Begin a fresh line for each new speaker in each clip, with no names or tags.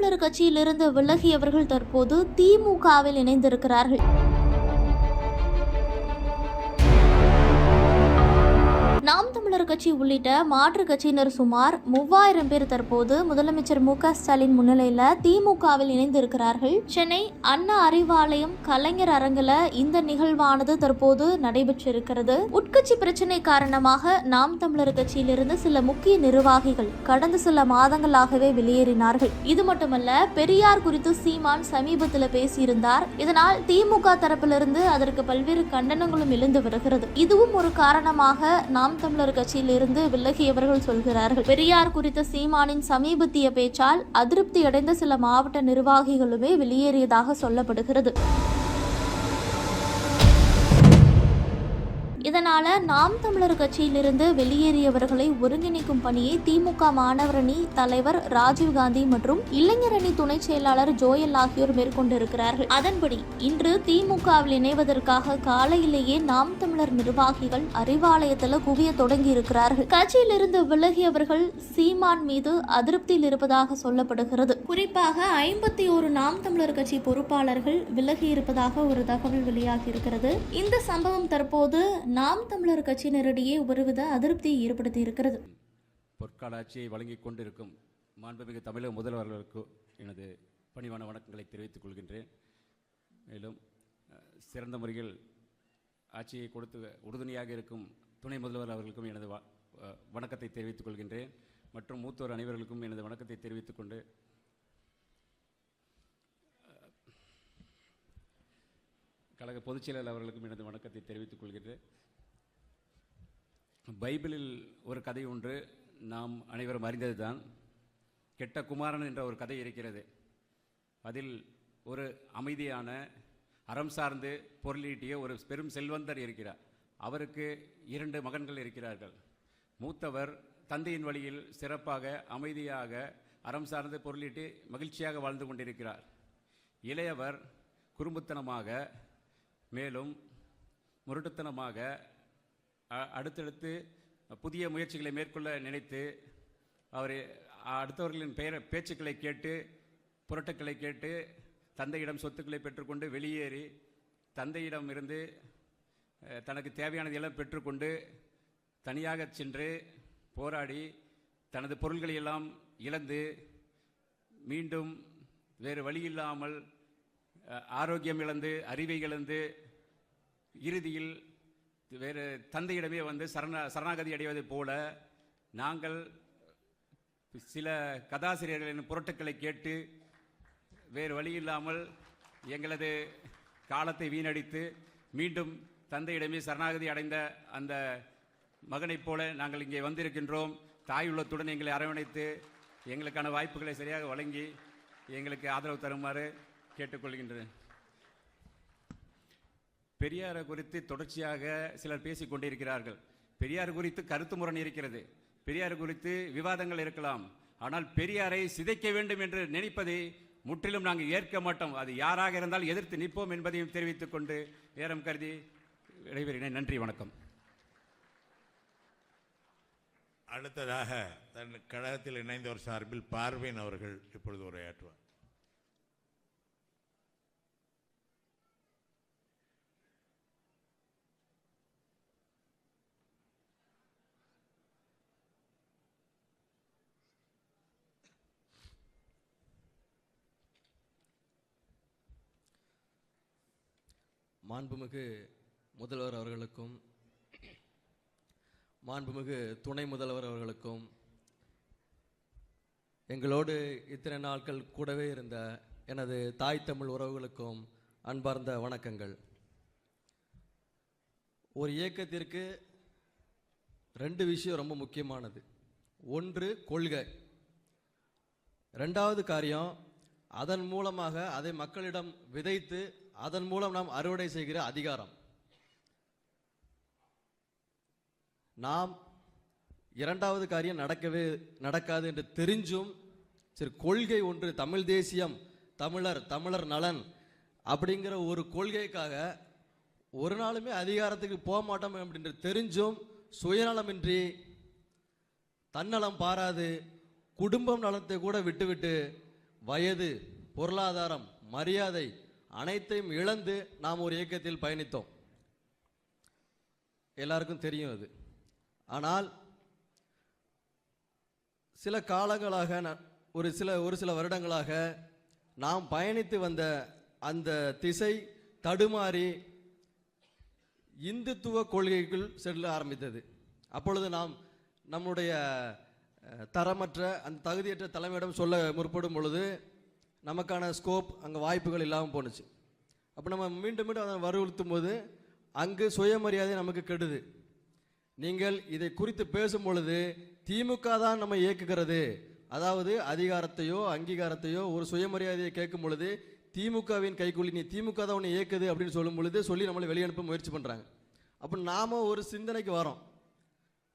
தமிழர் கட்சியிலிருந்து விலகியவர்கள் தற்போது திமுகவில் இணைந்திருக்கிறார்கள். நாம் தமிழர் கட்சி உள்ளிட்ட மாற்று கட்சியினர் சுமார் மூவாயிரம் பேர் தற்போது முதலமைச்சர் மு க ஸ்டாலின் முன்னிலையில திமுகவில் இணைந்திருக்கிறார்கள். சென்னை அண்ணா அறிவாலயம் கலைஞர் அரங்கில இந்த நிகழ்வானது தற்போது நடைபெற்றிருக்கிறது. உட்கட்சி பிரச்சினை காரணமாக நாம் தமிழர் கட்சியிலிருந்து சில முக்கிய நிர்வாகிகள் கடந்த சில மாதங்களாகவே வெளியேறினார்கள். இது மட்டுமல்ல பெரியார் குறித்து சீமான் சமீபத்தில் பேசியிருந்தார். இதனால் திமுக தரப்பிலிருந்து அதற்கு பல்வேறு கண்டனங்களும் எழுந்து வருகிறது. இதுவும் ஒரு காரணமாக நாம் தமிழர் கட்சியிலிருந்து விலகியவர்கள் சொல்கிறார்கள். பெரியார் குறித்த சீமானின் சமீபத்திய பேச்சால் அதிருப்தி அடைந்த சில மாவட்ட நிர்வாகிகளுமே வெளியேறியதாக சொல்லப்படுகிறது. இதனால நாம் தமிழர் கட்சியிலிருந்து வெளியேறியவர்களை ஒருங்கிணைக்கும் பணியை திமுக மாணவரணி தலைவர் ராஜீவ்காந்தி மற்றும் இளைஞரணி துணை செயலாளர் ஜோயல் ஆகியோர் மேற்கொண்டிருக்கிறார்கள். அதன்படி இன்று திமுகவில் இணைவதற்காக காலையிலேயே நாம் தமிழர் நிர்வாகிகள் அறிவாலயத்தில் குவிய தொடங்கி இருக்கிறார்கள் கட்சியிலிருந்து விலகியவர்கள் சீமான் மீது அதிருப்தியில் இருப்பதாக சொல்லப்படுகிறது. குறிப்பாக ஐம்பத்தி ஒரு நாம் தமிழர் கட்சி பொறுப்பாளர்கள் விலகி இருப்பதாக ஒரு தகவல் வெளியாகி இருக்கிறது இந்த சம்பவம் தற்போது நாம் தமிழர் கட்சியினரிடையே ஒருவித அதிருப்தியை ஏற்படுத்தி இருக்கிறது.
பொற்கால ஆட்சியை வழங்கிக் கொண்டிருக்கும் மாண்புமிகு தமிழக முதல்வர்களுக்கு எனது பணிவான வணக்கங்களை தெரிவித்துக் கொள்கின்றேன். மேலும் சிறந்த முறையில் ஆட்சியை கொடுத்து உறுதுணையாக இருக்கும் துணை முதல்வர் அவர்களுக்கும் எனது வ- வணக்கத்தை தெரிவித்துக் கொள்கின்றேன். மற்றும் மூத்தோர் அனைவர்களுக்கும் எனது வணக்கத்தை தெரிவித்துக் கொண்டு கழக பொதுச்செயலாளர் அவர்களுக்கும் எனது வணக்கத்தை தெரிவித்துக் கொள்கின்றேன். பைபிளில் ஒரு கதை ஒன்று நாம் அனைவரும் அறிந்ததுதான். கெட்ட குமாரன் என்ற ஒரு கதை இருக்கிறது. அதில் ஒரு அமைதியான அறம் சார்ந்து பொருளீட்டிய ஒரு பெரும் செல்வந்தர் இருக்கிறார். அவருக்கு இரண்டு மகன்கள் இருக்கிறார்கள். மூத்தவர் தந்தையின் வழியில் சிறப்பாக அமைதியாக அறம் சார்ந்து பொருளீட்டி மகிழ்ச்சியாக வாழ்ந்து கொண்டிருக்கிறார். இளையவர் குறும்புத்தனமாக மேலும் முரட்டுத்தனமாக அடுத்தடுத்து புதிய முயற்சிகளை மேற்கொள்ள நினைத்து அவர் அடுத்தவர்களின் பெயர் பேச்சுக்களை கேட்டு புரட்டுக்களை கேட்டு தந்தையிடம் சொத்துக்களை பெற்றுக்கொண்டு வெளியேறி தந்தையிடம் இருந்து தனக்கு தேவையானதையெல்லாம் பெற்றுக்கொண்டு தனியாக சென்று போராடி தனது பொருள்களை எல்லாம் இழந்து மீண்டும் வேறு வழி இல்லாமல் ஆரோக்கியம் இழந்து அறிவை இழந்து இறுதியில் வேறு தந்தையிடமே வந்து சரண சரணாகதி அடைவது போல நாங்கள் சில கதாசிரியர்களின் புரட்டுக்களை கேட்டு வேறு வழி இல்லாமல் எங்களது காலத்தை வீணடித்து மீண்டும் தந்தையிடமே சரணாகதி அடைந்த அந்த மகனைப் போல நாங்கள் இங்கே வந்திருக்கின்றோம். தாய் உள்ளத்துடன் எங்களை அரவணைத்து எங்களுக்கான வாய்ப்புகளை சரியாக வழங்கி எங்களுக்கு ஆதரவு தருமாறு கேட்டுக்கொள்கின்றேன். பெரியாரை குறித்து தொடர்ச்சியாக சிலர் பேசிக் கொண்டிருக்கிறார்கள். பெரியார் குறித்து கருத்து முரண் இருக்கிறது. பெரியார் குறித்து விவாதங்கள் இருக்கலாம். ஆனால் பெரியாரை சிதைக்க வேண்டும் என்று நினைப்பதை முற்றிலும் நாங்கள் ஏற்க மாட்டோம். அது யாராக இருந்தால் எதிர்த்து நிற்போம் என்பதையும் தெரிவித்துக் கொண்டு நேரம் கருதி விடைபெறுகிறேன். நன்றி வணக்கம்.
அடுத்ததாக தன் கழகத்தில் இணைந்தவர் சார்பில் பார்வையின் அவர்கள் இப்பொழுது உரையாற்றுவார்.
மாண்புமிகு முதல்வர் அவர்களுக்கும் மாண்புமிகு துணை முதல்வர் அவர்களுக்கும் எங்களோடு இத்தனை நாட்கள் கூடவே இருந்த எனது தாய் தமிழ் உறவுகளுக்கும் அன்பார்ந்த வணக்கங்கள். ஒரு இயக்கத்திற்கு ரெண்டு விஷயம் ரொம்ப முக்கியமானது. ஒன்று கொள்கை. ரெண்டாவது காரியம் அதன் மூலமாக அதை மக்களிடம் விதைத்து அதன் மூலம் நாம் அறுவடை செய்கிற அதிகாரம். நாம் இரண்டாவது காரியம் நடக்கவே நடக்காது என்று தெரிஞ்சும் சரி கொள்கை ஒன்று தமிழ் தேசியம் தமிழர் தமிழர் நலன் அப்படிங்கிற ஒரு கொள்கைக்காக ஒரு நாளுமே அதிகாரத்துக்கு போக மாட்டோம் அப்படின்னு தெரிஞ்சும் சுயநலமின்றி தன்னலம் பாராது குடும்பம் நலத்தை கூட விட்டுவிட்டு வயது பொருளாதாரம் மரியாதை அனைத்தையும் இழந்து நாம் ஒரு இயக்கத்தில் பயணித்தோம். எல்லாருக்கும் தெரியும் அது. ஆனால் சில காலங்களாக ந- ஒரு சில ஒரு சில வருடங்களாக நாம் பயணித்து வந்த அந்த திசை தடுமாறி இந்துத்துவ கொள்கைக்குள் செல்ல ஆரம்பித்தது. அப்பொழுது நாம் நம்முடைய தரமற்ற அந்த தகுதியற்ற தலைமையிடம் சொல்ல முற்படும் பொழுது நமக்கான ஸ்கோப் அங்கே வாய்ப்புகள் இல்லாமல் போணுச்சு. அப்போ நம்ம மீண்டும் மீண்டும் அதை வலியுறுத்தும் போது அங்கு சுயமரியாதை நமக்கு கெடுது. நீங்கள் இதை குறித்து பேசும் பொழுது திமுக தான் நம்ம இயக்குகிறது. அதாவது அதிகாரத்தையோ அங்கீகாரத்தையோ ஒரு சுயமரியாதையை கேட்கும் பொழுது திமுகவின் கைக்குள்ளி நீ திமுக தான் உன்னை இயக்குது அப்படின்னு சொல்லும் பொழுது சொல்லி நம்மளை வெளியனுப்ப முயற்சி பண்ணுறாங்க அப்போ நாம் ஒரு சிந்தனைக்கு வரோம்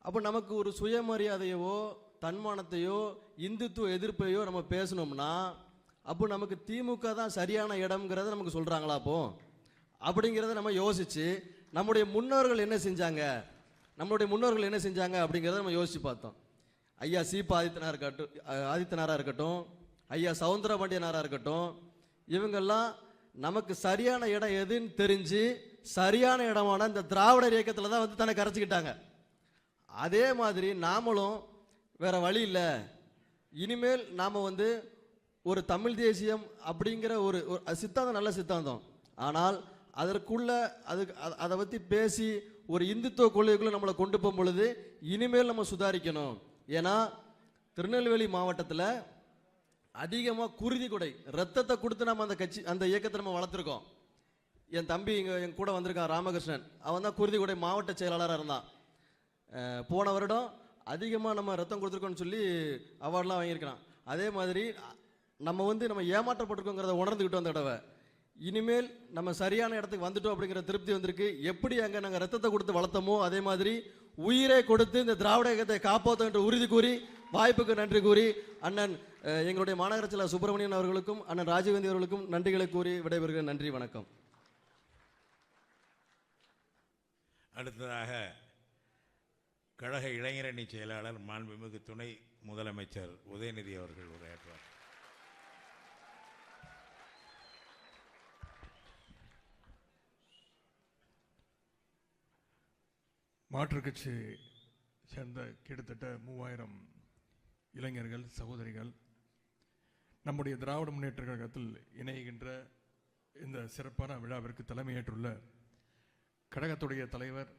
அப்போ நமக்கு ஒரு சுயமரியாதையவோ தன்மானத்தையோ இந்துத்துவ எதிர்ப்பையோ நம்ம பேசணும்னா அப்போ நமக்கு திமுக தான் சரியான இடம்ங்கிறத நமக்கு சொல்கிறாங்களா அப்போ? அப்படிங்கிறத நம்ம யோசித்து நம்முடைய முன்னோர்கள் என்ன செஞ்சாங்க? நம்மளுடைய முன்னோர்கள் என்ன செஞ்சாங்க அப்படிங்கிறத நம்ம யோசித்து பார்த்தோம். ஐயா சீபா ஆதித்தனாக இருக்கட்டும் ஆதித்தனாராக இருக்கட்டும் ஐயா சவுந்தர பாண்டியனாராக இருக்கட்டும் இவங்கெல்லாம் நமக்கு சரியான இடம் எதுன்னு தெரிஞ்சு சரியான இடமான இந்த திராவிடர் இயக்கத்தில் தான் வந்து தன்னை கரைச்சிக்கிட்டாங்க. அதே மாதிரி நாமளும் வேற வழி இல்லை. இனிமேல் நாம் வந்து ஒரு தமிழ் தேசியம் அப்படிங்கிற ஒரு ஒரு சித்தாந்தம் நல்ல சித்தாந்தம். ஆனால் அதற்குள்ள அதுக்கு அதை பற்றி பேசி ஒரு இந்துத்துவ கொள்கைக்குள்ளே நம்மளை கொண்டு போகும் பொழுது இனிமேல் நம்ம சுதாரிக்கணும். ஏன்னா திருநெல்வேலி மாவட்டத்தில் அதிகமாக குருதி கொடை ரத்தத்தை கொடுத்து நம்ம அந்த கட்சி அந்த இயக்கத்தை நம்ம வளர்த்துருக்கோம். என் தம்பி இங்கே என் கூட வந்திருக்கான் ராமகிருஷ்ணன். அவன் தான் குருதி கொடை மாவட்ட செயலாளராக இருந்தான். போன வருடம் அதிகமாக நம்ம ரத்தம் கொடுத்துருக்கோன்னு சொல்லி அவார்ட்லாம் வாங்கியிருக்கிறான். அதே மாதிரி நம்ம வந்து நம்ம ஏமாற்றப்பட்டிருக்கோங்கிறத உணர்ந்துக்கிட்டோம் அந்த தடவை. இனிமேல் நம்ம சரியான இடத்துக்கு வந்துட்டோம் அப்படிங்கிற திருப்தி வந்திருக்கு. எப்படி அங்கே நாங்கள் ரத்தத்தை கொடுத்து வளர்த்தோமோ அதே மாதிரி உயிரை கொடுத்து இந்த திராவிட இயக்கத்தை காப்பாற்றோம் என்று உறுதி கூறி வாய்ப்புக்கு நன்றி கூறி அண்ணன் எங்களுடைய மாநகர செயலர் சுப்பிரமணியன் அவர்களுக்கும் அண்ணன் ராஜீவ்காந்தி அவர்களுக்கும் நன்றிகளை கூறி விடைபெறுகிறேன். நன்றி வணக்கம்.
அடுத்ததாக கழக இளைஞரணி செயலாளர் மாண்புமிகு துணை முதலமைச்சர் உதயநிதி அவர்கள் உரையாற்றுவார்.
மாற்றுக் கட்சி சேர்ந்த கிட்டத்தட்ட மூவாயிரம் இளைஞர்கள் சகோதரிகள் நம்முடைய திராவிட முன்னேற்ற கழகத்தில் இணைகின்ற இந்த சிறப்பான விழாவிற்கு தலைமையேற்றுள்ள கழகத்துடைய தலைவர்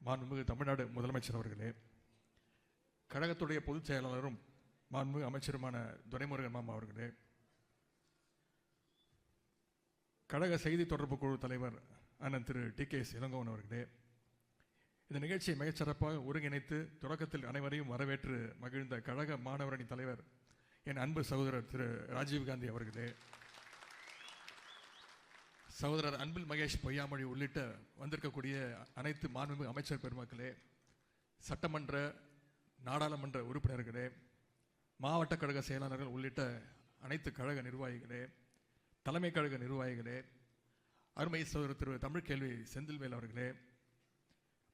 மாண்புமிகு தமிழ்நாடு முதலமைச்சர் அவர்களே கழகத்துடைய பொதுச் செயலாளரும் மாண்புமிகு அமைச்சருமான துரைமுருகன் மாமா அவர்களே கழக செய்தி தொடர்பு குழு தலைவர் அண்ணன் திரு டி கே இளங்கோவன் அவர்களே இந்த நிகழ்ச்சியை மிகச்சிறப்பாக ஒருங்கிணைத்து தொடக்கத்தில் அனைவரையும் வரவேற்று மகிழ்ந்த கழக மாணவரணி தலைவர் என் அன்பு சகோதரர் திரு ராஜீவ்காந்தி அவர்களே. சகோதரர் அன்பில் மகேஷ் பொய்யாமொழி உள்ளிட்ட வந்திருக்கக்கூடிய அனைத்து மாண்புமிகு அமைச்சர் பெருமக்களே சட்டமன்ற நாடாளுமன்ற உறுப்பினர்களே மாவட்ட கழக செயலாளர்கள் உள்ளிட்ட அனைத்து கழக நிர்வாகிகளே தலைமை கழக நிர்வாகிகளே அருமை சகோதரர் திரு தமிழ்கேள்வி செந்தில்வேல் அவர்களே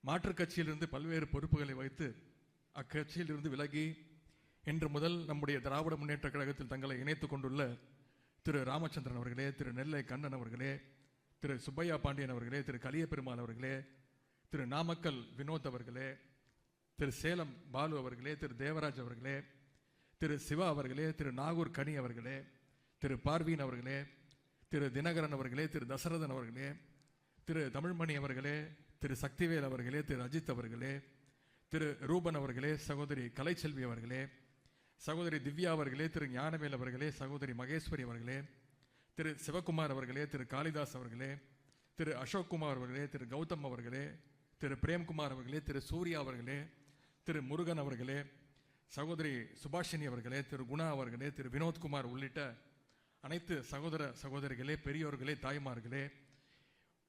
மாற்றுக் கட்சியிலிருந்து பல்வேறு பொறுப்புகளை வைத்து அக்கட்சியிலிருந்து விலகி இன்று முதல் நம்முடைய திராவிட முன்னேற்ற கழகத்தில் தங்களை இணைத்துக் கொண்டுள்ள திரு ராமச்சந்திரன் அவர்களே திரு நெல்லை கண்ணன் அவர்களே திரு சுப்பையா பாண்டியன் அவர்களே திரு கலிய பெருமாள் அவர்களே திரு நாமக்கல் வினோத் அவர்களே திரு சேலம் பாலு அவர்களே திரு தேவராஜ் அவர்களே திரு சிவா அவர்களே திரு நாகூர் கனி அவர்களே திரு பார்வீன் அவர்களே திரு தினகரன் அவர்களே திரு தசரதன் அவர்களே திரு தமிழ்மணி அவர்களே திரு சக்திவேல் அவர்களே திரு அஜித் அவர்களே திரு ரூபன் அவர்களே சகோதரி கலைச்செல்வி அவர்களே சகோதரி திவ்யா அவர்களே திரு ஞானவேல் அவர்களே சகோதரி மகேஸ்வரி அவர்களே திரு சிவகுமார் அவர்களே திரு காளிதாஸ் அவர்களே திரு அசோக் குமார் அவர்களே திரு கௌதம் அவர்களே திரு பிரேம்குமார் அவர்களே திரு சூர்யா அவர்களே திரு முருகன் அவர்களே சகோதரி சுபாஷினி அவர்களே திரு குணா அவர்களே திரு வினோத்குமார் உள்ளிட்ட அனைத்து சகோதர சகோதரிகளே பெரியோர்களே தாய்மார்களே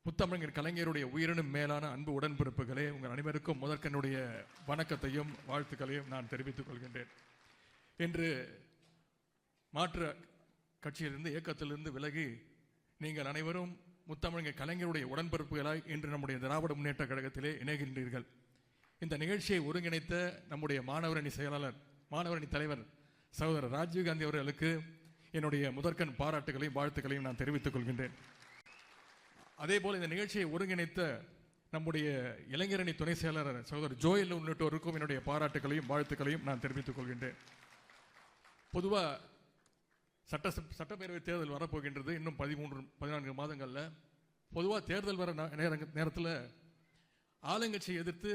முத்தமிழர் கலைஞருடைய உயிரினும் மேலான அன்பு உடன்பிறப்புகளே உங்கள் அனைவருக்கும் முதற்கனுடைய வணக்கத்தையும் வாழ்த்துக்களையும் நான் தெரிவித்துக் கொள்கின்றேன். இன்று மாற்று கட்சியிலிருந்து இயக்கத்திலிருந்து விலகி நீங்கள் அனைவரும் முத்தமிழங்க கலைஞருடைய உடன்பிறப்புகளாய் இன்று நம்முடைய திராவிட முன்னேற்ற கழகத்திலே இணைகின்றீர்கள். இந்த நிகழ்ச்சியை ஒருங்கிணைத்த நம்முடைய மாணவரணி செயலாளர் மாணவரணி தலைவர் சகோதரர் ராஜீவ்காந்தி அவர்களுக்கு என்னுடைய முதற்கண் பாராட்டுகளையும் வாழ்த்துக்களையும் நான் தெரிவித்துக் கொள்கின்றேன். அதே போல் இந்த நிகழ்ச்சியை ஒருங்கிணைத்த நம்முடைய இளைஞரணி துணை செயலாளர் சகோதரர் ஜோயல் உள்ளிட்டோருக்கும் என்னுடைய பாராட்டுகளையும் வாழ்த்துக்களையும் நான் தெரிவித்துக் கொள்கின்றேன். பொதுவாக சட்ட சட்டப்பேரவை தேர்தல் வரப்போகின்றது இன்னும் பதிமூன்று பதினான்கு மாதங்களில். பொதுவாக தேர்தல் வர நேர நேரத்தில் ஆளுங்கட்சியை எதிர்த்து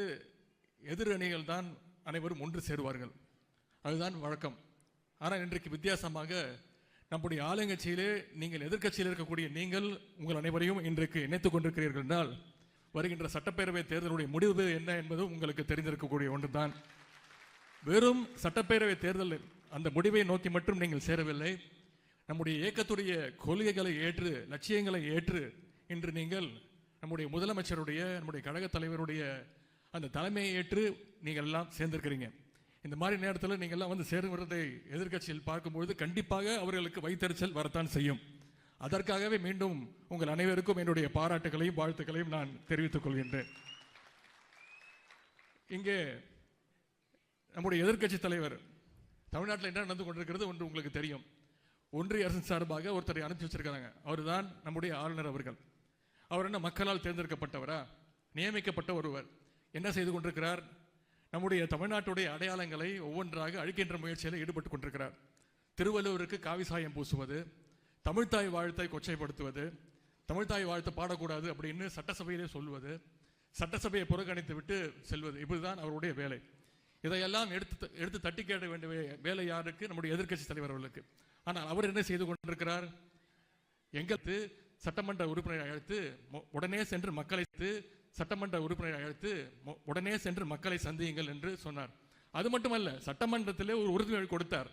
எதிர் அணிகள் தான் அனைவரும் ஒன்று சேருவார்கள். அதுதான் வழக்கம். ஆனால் இன்றைக்கு வித்தியாசமாக நம்முடைய ஆளுங்கட்சியிலே நீங்கள் எதிர்க்கட்சியில் இருக்கக்கூடிய நீங்கள் உங்கள் அனைவரையும் இன்றைக்கு இணைத்துக் கொண்டிருக்கிறீர்கள் என்றால் வருகின்ற சட்டப்பேரவை தேர்தலுடைய முடிவு என்ன என்பது உங்களுக்கு தெரிந்திருக்கக்கூடிய ஒன்றுதான். வெறும் சட்டப்பேரவை தேர்தல் அந்த முடிவை நோக்கி மட்டும் நீங்கள் சேரவில்லை. நம்முடைய இயக்கத்துடைய கொள்கைகளை ஏற்று லட்சியங்களை ஏற்று இன்று நீங்கள் நம்முடைய முதலமைச்சருடைய நம்முடைய கழக தலைவருடைய அந்த தலைமையை ஏற்று நீங்கள் எல்லாம் சேர்ந்திருக்கிறீங்க. இந்த மாதிரி நேரத்தில் நீங்கள் எல்லாம் வந்து சேருவதை எதிர்க்கட்சியில் பார்க்கும்பொழுது கண்டிப்பாக அவர்களுக்கு வைத்தறிச்சல் வரத்தான் செய்யும். அதற்காகவே மீண்டும் உங்கள் அனைவருக்கும் என்னுடைய பாராட்டுகளையும் வாழ்த்துக்களையும் நான் தெரிவித்துக் கொள்கின்றேன். இங்கே நம்முடைய எதிர்க்கட்சி தலைவர் தமிழ்நாட்டில் என்ன நடந்து கொண்டிருக்கிறது ஒன்று உங்களுக்கு தெரியும். ஒன்றிய அரசின் சார்பாக ஒருத்தரை அனுப்பி வச்சிருக்காங்க அவர்தான் நம்முடைய ஆளுநர் அவர்கள். அவர் என்ன மக்களால் தேர்ந்தெடுக்கப்பட்டவரா? நியமிக்கப்பட்ட ஒருவர். என்ன செய்து கொண்டிருக்கிறார்? நம்முடைய தமிழ்நாட்டுடைய அடையாளங்களை ஒவ்வொன்றாக அழிக்கின்ற முயற்சியில் ஈடுபட்டு கொண்டிருக்கிறார். திருவள்ளுவருக்கு காவி சாயம் பூசுவது தமிழ்த்தாய் வாழ்த்தை கொச்சைப்படுத்துவது தமிழ்த்தாய் வாழ்த்து பாடக்கூடாது அப்படின்னு சட்டசபையிலே சொல்வது சட்டசபையை புறக்கணித்து விட்டு செல்வது இப்படிதான் அவருடைய வேலை. இதையெல்லாம் எடுத்து எடுத்து தட்டி கேட்ட வேண்டிய வே- வேலை யாருக்கு? நம்முடைய எதிர்க்கட்சி தலைவர் அவர்களுக்கு. ஆனால் அவர் என்ன செய்து கொண்டிருக்கிறார்? எங்கத்து சட்டமன்ற உறுப்பினரை அழைத்து உடனே சென்று மக்களை சட்டமன்ற உறுப்பினரை அழைத்து உடனே சென்று மக்களை சந்தியுங்கள் என்று சொன்னார். அது மட்டுமல்ல சட்டமன்றத்திலே ஒரு உறுதிமொழி கொடுத்தார்.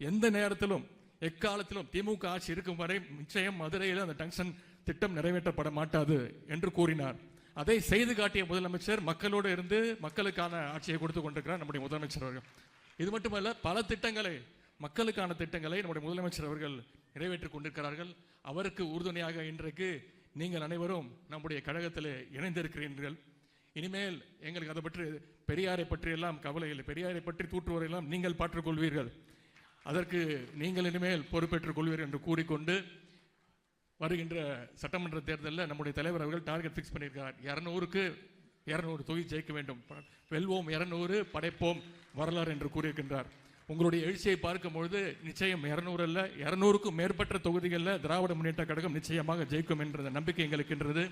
எந்த நேரத்திலும் எக்காலத்திலும் திமுக ஆட்சி இருக்கும் வரை நிச்சயம் மதுரையில் அந்த டங்ஷன் திட்டம் நிறைவேற்றப்பட மாட்டாது என்று கூறினார். அதை செய்து காட்டிய முதலமைச்சர் மக்களோடு இருந்து மக்களுக்கான ஆட்சியை கொடுத்து கொண்டிருக்கிறார் நம்முடைய முதலமைச்சர் அவர்கள். இது மட்டுமல்ல பல திட்டங்களை மக்களுக்கான திட்டங்களை நம்முடைய முதலமைச்சர் அவர்கள் நிறைவேற்றி கொண்டிருக்கிறார்கள். அவருக்கு உறுதுணையாக இன்றைக்கு நீங்கள் அனைவரும் நம்முடைய கழகத்தில் இணைந்திருக்கிறீர்கள். இனிமேல் எங்களுக்கு அதை பற்றி பெரியாரை பற்றி எல்லாம் கவலை இல்லை. பெரியாரை பற்றி தூற்றுவரையெல்லாம் நீங்கள் பாற்றுக்கொள்வீர்கள் அதற்கு நீங்கள் இனிமேல் பொறுப்பேற்றுக் கொள்வீர்கள் என்று கூறிக்கொண்டு வருகின்ற சட்டமன்ற தேர்தலில் நம்முடைய தலைவர் அவர்கள் டார்கெட் ஃபிக்ஸ் பண்ணியிருக்கிறார் இரநூறுக்கு இரநூறு தொகுதி ஜெயிக்க வேண்டும். வெல்வோம் இரநூறு படைப்போம் வரலாறு என்று கூறியிருக்கின்றார். உங்களுடைய எழுச்சியை பார்க்கும்பொழுது நிச்சயம் இரநூறு அல்ல இரநூறுக்கும் மேற்பட்ட தொகுதிகளில் திராவிட முன்னேற்ற கழகம் நிச்சயமாக ஜெயிக்கும் என்ற நம்பிக்கை எங்களுக்கு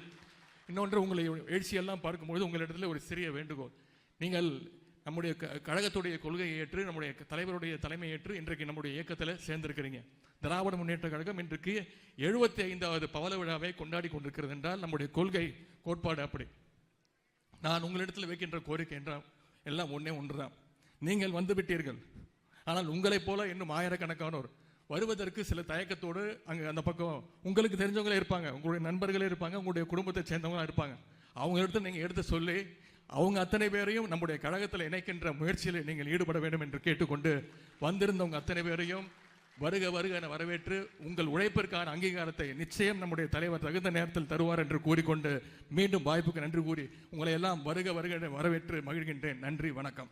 இன்னொன்று உங்களை எழுச்சியெல்லாம் பார்க்கும்பொழுது உங்களிடத்தில் ஒரு சிறிய வேண்டுகோள். நீங்கள் நம்முடைய க- கழகத்துடைய கொள்கையை ஏற்று நம்முடைய தலைவருடைய தலைமை ஏற்று இன்றைக்கு நம்முடைய இயக்கத்தில் சேர்ந்திருக்கிறீங்க. திராவிட முன்னேற்ற கழகம் இன்றைக்கு எழுபத்தி ஐந்தாவது பவள விழாவை கொண்டாடி கொண்டிருக்கிறது என்றால் நம்முடைய கொள்கை கோட்பாடு அப்படி. நான் உங்களிடத்தில் வைக்கின்ற கோரிக்கை என்றால் எல்லாம் ஒன்றே ஒன்று தான் நீங்கள் வந்து விட்டீர்கள் ஆனால் உங்களைப் போல இன்னும் ஆயிரக்கணக்கானோர் வருவதற்கு சில தயக்கத்தோடு அங்கே அந்த பக்கம் உங்களுக்கு தெரிஞ்சவங்களே இருப்பாங்க உங்களுடைய நண்பர்களே இருப்பாங்க உங்களுடைய குடும்பத்தை சேர்ந்தவங்களா இருப்பாங்க. அவங்க நீங்கள் எடுத்து சொல்லி அவங்க அத்தனை பேரையும் நம்முடைய கழகத்தில் இணைக்கின்ற முயற்சியில் நீங்கள் ஈடுபட வேண்டும் என்று கேட்டுக்கொண்டு வந்திருந்தவங்க அத்தனை பேரையும் வருக வருக என வரவேற்று உங்கள் உழைப்பிற்கான அங்கீகாரத்தை நிச்சயம் நம்முடைய தலைவர் தகுந்த நேரத்தில் தருவார் என்று கூறிக்கொண்டு மீண்டும் வாய்ப்புக்கு நன்றி கூறி உங்களை எல்லாம் வருக வருக என வரவேற்று மகிழ்கின்றேன். நன்றி வணக்கம்.